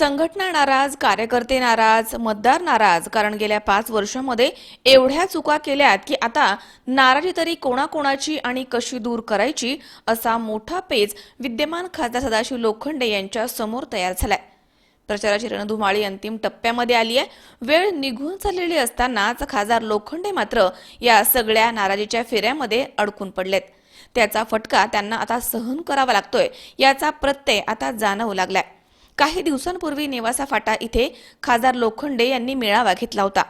संघटना नाराज कार्यकर्ते नाराज मतदार नाराज कारण गेल्या पाच वर्षामध्ये एवढ्या चुका केल्यात की आता नाराजी तरी कोणाकोणाची आणि कशी दूर करायची असा मोठा पेच विद्यमान खासदार सदाशिव लोखंडे यांच्या समोर तयार झालाय. प्रचाराची रणधुमाळी अंतिम टप्प्यामध्ये आली आहे. वेळ निघून चाललेली असतानाच खासदार लोखंडे मात्र या सगळ्या नाराजीच्या फेऱ्यामध्ये अडकून पडलेत. त्याचा फटका त्यांना आता सहन करावा लागतोय याचा प्रत्यय आता जाणवू लागलाय. काही दिवसांपूर्वी नेवासा फाटा इथे खासदार लोखंडे यांनी मेळावा घेतला होता.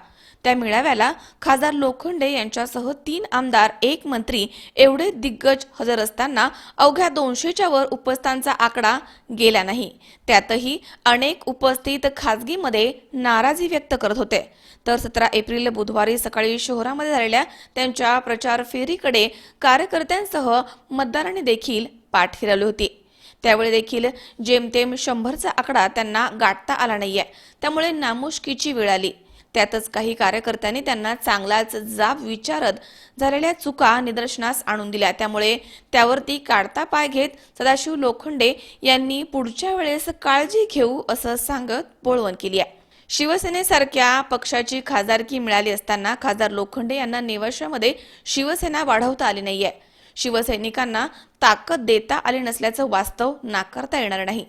त्या मेळाव्याला खासदार लोखंडे यांच्यासह तीन आमदार एक मंत्री एवढे दिग्गज हजर असताना अवघ्या दोनशेच्या वर उपस्थितांचा आकडा गेला नाही. त्यातही अनेक उपस्थित खासगीमध्ये नाराजी व्यक्त करत होते. तर सतरा एप्रिल बुधवारी सकाळी शहरामध्ये झालेल्या त्यांच्या प्रचार फेरीकडे कार्यकर्त्यांसह मतदारांनी देखील पाठ फिरवली होती. त्यावेळी देखील जेमतेम शंभरचा आकडा त्यांना गाठता आला नाहीये. त्यामुळे नामुष्कीची वेळ आली. त्यातच काही कार्यकर्त्यांनी त्यांना चांगलाच जाब विचारत झालेल्या चुका निदर्शनास आणून दिल्या. त्यामुळे त्यावरती काढता पाय घेत सदाशिव लोखंडे यांनी पुढच्या वेळेस काळजी घेऊ असं सांगत बोळवण केली आहे. शिवसेनेसारख्या पक्षाची खासदारकी मिळाली असताना खासदार लोखंडे यांना नेवाशामध्ये शिवसेना वाढवता आली नाहीये. शिवसैनिकांना ताकद देता आली नसल्याचं वास्तव नाकारता येणार नाही.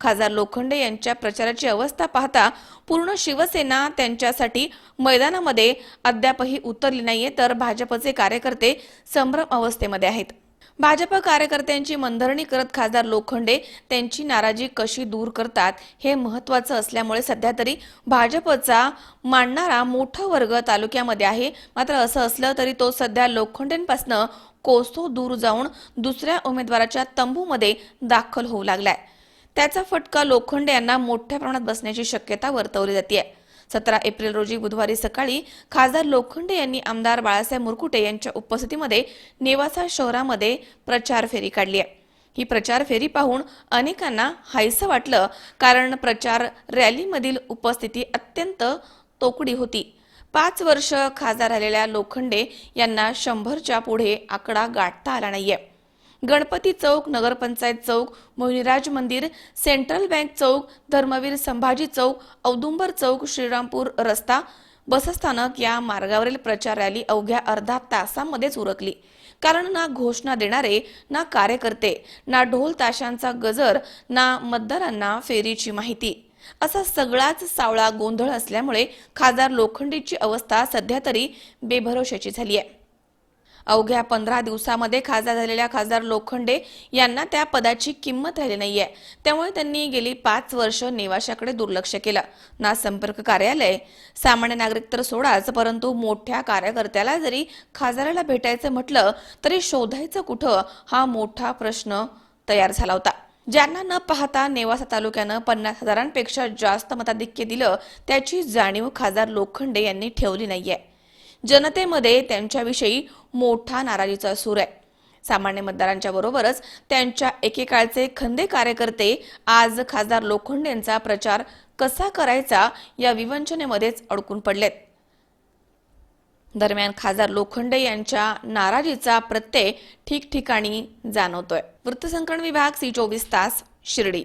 खासदार लोखंडे यांच्या प्रचाराची अवस्था पाहता पूर्ण शिवसेना त्यांच्यासाठी मैदानामध्ये अद्यापही उतरली नाहीये तर भाजपचे कार्यकर्ते संभ्रम अवस्थेमध्ये आहेत. भाजप कार्यकर्त्यांची मनधरणी करत खासदार लोखंडे त्यांची नाराजी कशी दूर करतात हे महत्वाचं असल्यामुळे सध्या तरी भाजपचा मांडणारा मोठा वर्ग तालुक्यामध्ये आहे. मात्र असं असलं तरी तो सध्या लोखंडेंपासनं कोसो दूर जाऊन दुसऱ्या उमेदवाराच्या तंबूमध्ये दाखल होऊ लागलाय. त्याचा फटका लोखंडे यांना मोठ्या प्रमाणात बसण्याची शक्यता वर्तवली जाते सतरा एप्रिल रोजी बुधवारी सकाळी खासदार लोखंडे यांनी आमदार बाळासाहेब मुरकुटे यांच्या उपस्थितीमध्ये नेवासा शहरामध्ये प्रचार फेरी काढली आहे. ही प्रचार फेरी पाहून अनेकांना हायसं वाटलं कारण प्रचार रॅलीमधील उपस्थिती अत्यंत तोकडी होती. पाच वर्ष खासदार राहिलेल्या लोखंडे यांना शंभरच्या पुढे आकडा गाठता आला नाहीये. गणपती चौक नगरपंचायत चौक मोहिनीराज मंदिर सेंट्रल बँक चौक धर्मवीर संभाजी चौक औदुंबर चौक श्रीरामपूर रस्ता बसस्थानक या मार्गावरील प्रचार रॅली अवघ्या अर्धा तासामध्येच उरकली. कारण ना घोषणा देणारे ना कार्यकर्ते ना ढोल ताशांचा गजर ना मतदारांना फेरीची माहिती. असा सगळाच सावळा गोंधळ असल्यामुळे खासदार लोखंडीची अवस्था सध्या तरी बेभरोशाची झाली आहे. अवघ्या पंधरा दिवसामध्ये खासदार झालेल्या खासदार लोखंडे यांना त्या पदाची किंमत राहिली नाहीये. त्यामुळे त्यांनी गेली पाच वर्ष नेवाशाकडे दुर्लक्ष केलं. ना संपर्क कार्यालय सामान्य नागरिक तर सोडाच परंतु मोठ्या कार्यकर्त्याला जरी खासदाराला भेटायचं म्हटलं तरी शोधायचं कुठं हा मोठा प्रश्न तयार झाला होता. ज्यांना न पाहता नेवासा तालुक्यानं पन्नास हजारांपेक्षा जास्त मताधिक्य दिलं त्याची जाणीव खासदार लोखंडे यांनी ठेवली नाहीये. जनतेमध्ये त्यांच्याविषयी मोठा नाराजीचा सूर आहे. सामान्य मतदारांच्या बरोबरच त्यांच्या एकेकाळचे खंदे कार्यकर्ते आज खासदार लोखंडेंचा प्रचार कसा करायचा या विवंचनेमध्येच अडकून पडलेत. दरम्यान खासदार लोखंडे यांच्या नाराजीचा प्रत्यय ठिकठिकाणी जाणवतोय. वृत्तसंकलन विभाग सी चोवीस तास शिर्डी.